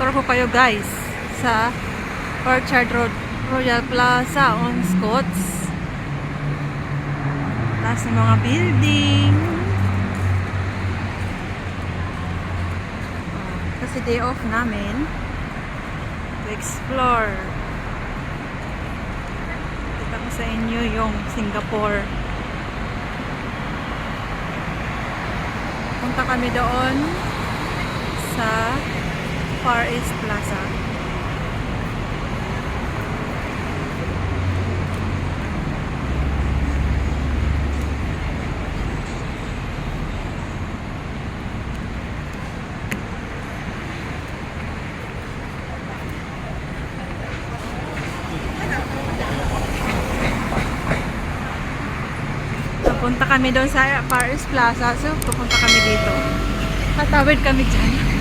Tutur ko kayo guys sa Orchard Road Royal Plaza on Scots. Taas ng mga building. Kasi day off namin to explore. Kita ko sa inyo yung Singapore. Punta kami doon sa Far East Plaza. Pupunta kami doon sa East Plaza. So, pupunta kami dito. Tatawid kami dyan.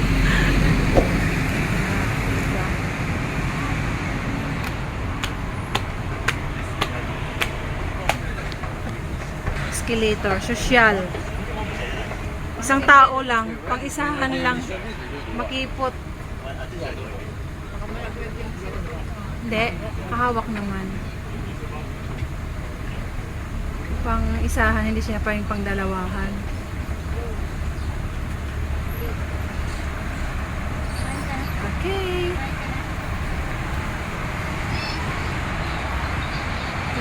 Escalator, social. Isang tao lang, pang-isahan lang, makipot. Hindi, kahawak naman. Pang-isahan, hindi siya pa yung pang-dalawahan. Okay.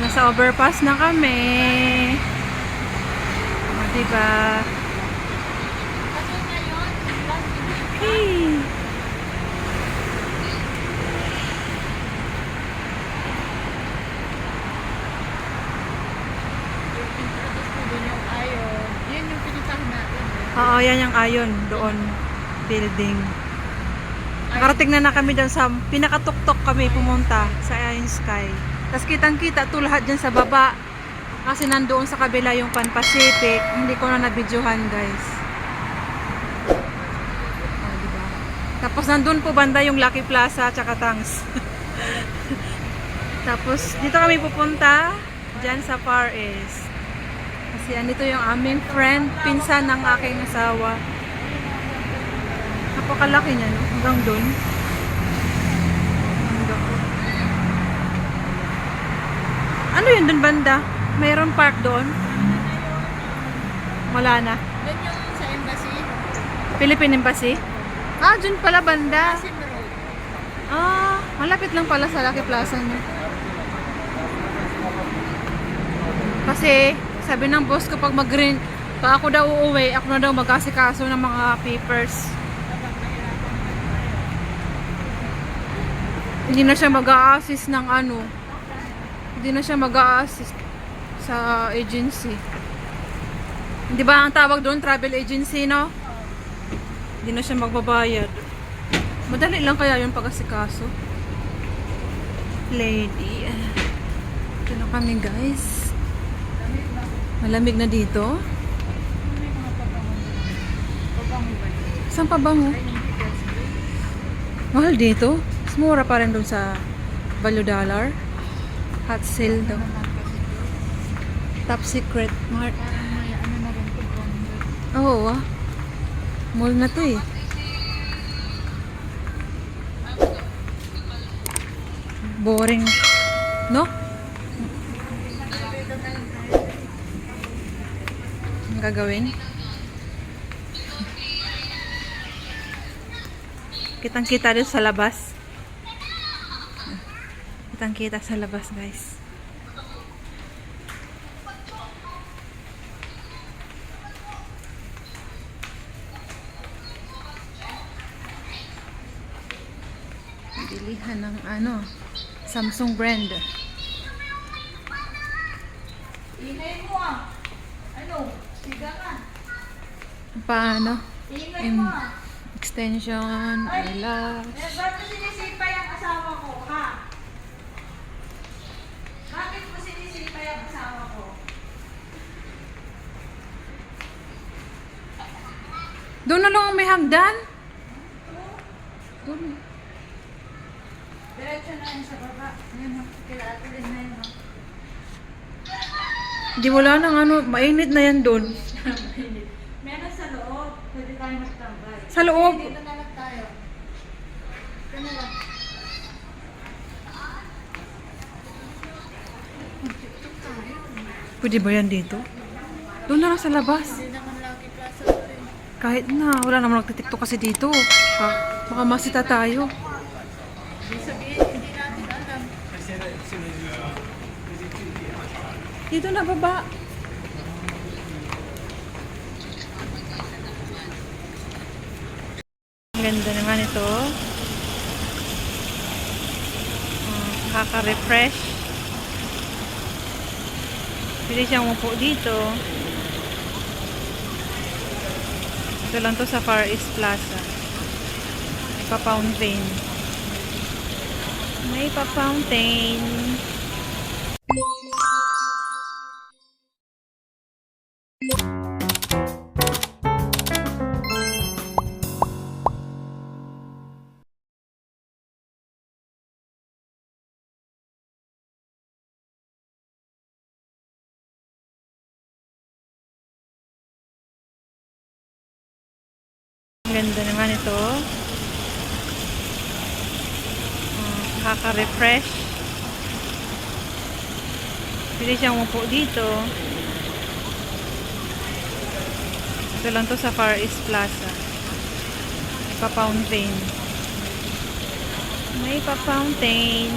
Nasa overpass na kami. Yung pinuntahan natin. Oo, yan yung ayon doon. Building. Nakarating na na kami doon sa pinakatuktok kami pumunta sa Iron Sky. Tapos kitang-kita to lahat dyan sa baba. Kasi nandoon sa kabila yung Pan Pacific. Hindi ko na nabidyohan guys. Diba? Tapos nandun po banda yung Lucky Plaza tsaka Tangs. Tapos dito kami pupunta dyan sa Far East. Kasi andito yung aming friend, pinsan ng aking asawa. Napakalaki niya, no? Hanggang doon. Ano yun doon banda? Mayroon park doon? Wala na. Doon yung sa embassy. Philippine Embassy? Ah, dun pala banda. Ah, malapit lang pala sa Lucky Plaza niya. Kasi, sabi ng boss ko pag mag-green, pag ako daw uuwi, ako na daw mag-asikaso ng mga papers. Hindi na siya mag-a-assist ng ano. Hindi na siya mag-a-assist sa agency. Di ba ang tawag doon, travel agency, no? Hindi na siya magbabayad. Madali lang kaya yung pag-asikaso. Lady. Ito na kami guys. Malamig na dito. Ba? Saan pa bango? Mahal dito. Mas mura pa rin doon sa Value Dollar. Hot sale daw. Top secret mart. May ano. Oo ah. Mall na to eh. Boring. No? Ang gagawin? Kitang kita dito sa labas. Kitang kita sa labas guys. Bilihan ng ano, Samsung brand. Ingay mo ah. Ano? Siga ka. Paano? Ingay mo ah. extension, eyelash. Eh, mo sinisipa yung asawa ko, ha? Bakit mo sinisipa yung asawa ko? Doon na lang ang may hagdan. Doon. Diretso na sa baba. Yun, kila Adeline na yun. Di wala nang ano, mainit na yan doon. Meron sa loob. Pwede tayo magtambay. Sa loob? Eh, dito na lang tayo. Kano lang. Pwede ba yan dito? Doon na lang sa labas. Kahit na, wala namang nagtitiktok kasi dito. Baka masita tayo. Dito na baba. Ang ganda naman ito. Uh, Kaka-refresh. Pwede siyang umupo dito. Ito lang to sa Far East Plaza. May pa-fountain. May pa-fountain. Ang ganda naman ito. Uh, Kaka-refresh. Pwede siyang umupo dito. Ito lang to sa Far East Plaza. Pa-fountain. May pa-fountain.